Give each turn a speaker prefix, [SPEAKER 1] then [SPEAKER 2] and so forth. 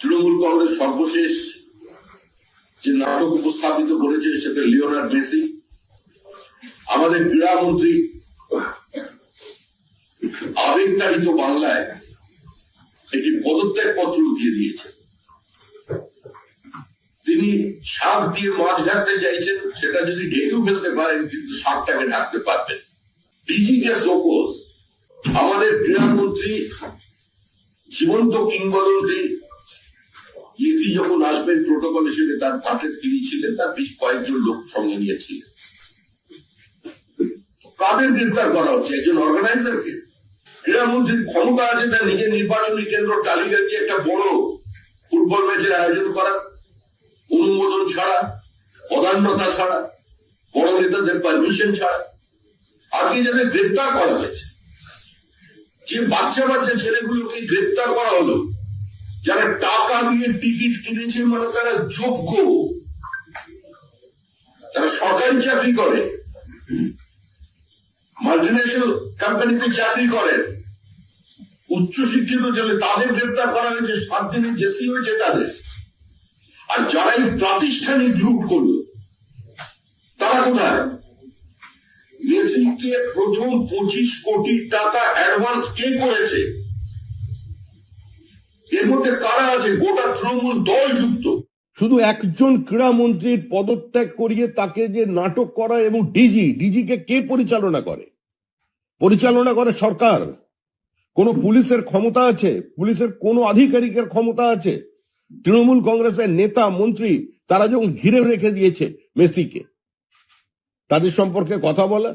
[SPEAKER 1] তৃণমূল কংগ্রেস সর্বশেষ যে নাটক উপস্থাপিত করেছে সেটা লিওনার্ড মেসি। আমাদের ক্রীড়ামন্ত্রী আবেগতাড়িত বাংলায় একটি পদত্যাগ পত্র দিয়ে দিয়েছেন তিনি সাপ দিয়ে মাছ ঢাকতে চাইছেন, সেটা যদি ঢেকেও ফেলতে পারেন, কিন্তু শাকটাকে ঢাকতে পারবেন ডিজিকে সোকোস, আমাদের ক্রীড়ামন্ত্রী জীবন্ত কিংবদন্তি লিসি যখন আসবেন প্রোটোকল হিসেবে তার পাঠের তিনি ছিলেন, তার বেশ কয়েকজন লোক সঙ্গে নিয়েছিলেন কাদের গ্রেপ্তার করা হচ্ছে, একজন অর্গানাইজারকে ক্রীড়ামন্ত্রীর ক্ষমতা আছে, তার নিজের নির্বাচনী কেন্দ্র তালিকা দিয়ে একটা বড় ফুটবল ম্যাচের আয়োজন করা, অনুমোদন ছাড়া, অদান্যতা ছাড়া, বড় নেতাদের পারমিশন ছাড়া। আজকে যাদের গ্রেপ্তার করা হয়েছে, যে বাচ্চা বাচ্চা ছেলেগুলোকে গ্রেপ্তার করা হলো, যারা দিয়ে টিকিট কিনেছে মানে তারা যোগ্য। তারা সরকারি চাকরি করে। কোম্পানিতে চাকরি উচ্চশিক্ষিত ছেলে তাদের গ্রেপ্তার করা হয়েছে সাত দিনের জেসি হয়েছে তাদের। আর যারা এই প্রাতিষ্ঠানিক লুট করল, তারা কোথায়? মেসিকে প্রথম পঁচিশ কোটি টাকা অ্যাডভান্স কে করেছে? এর মধ্যে কারা আছে? গোটা তৃণমূল দল যুক্ত
[SPEAKER 2] শুধু একজন ক্রীড়ামন্ত্রীর পদত্যাগ করিয়ে তাকে যে নাটক করা এবং ডিজি ডিজিকে কে পরিচালনা করে? পরিচালনা করে সরকার। কোন পুলিশের ক্ষমতা আছে? পুলিশের কোন আধিকারিকের ক্ষমতা আছে? তৃণমূল কংগ্রেসের নেতা, মন্ত্রী, তারা যখন ঘিরে রেখে দিয়েছে মেসিকে, তাদের সম্পর্কে কথা বলা।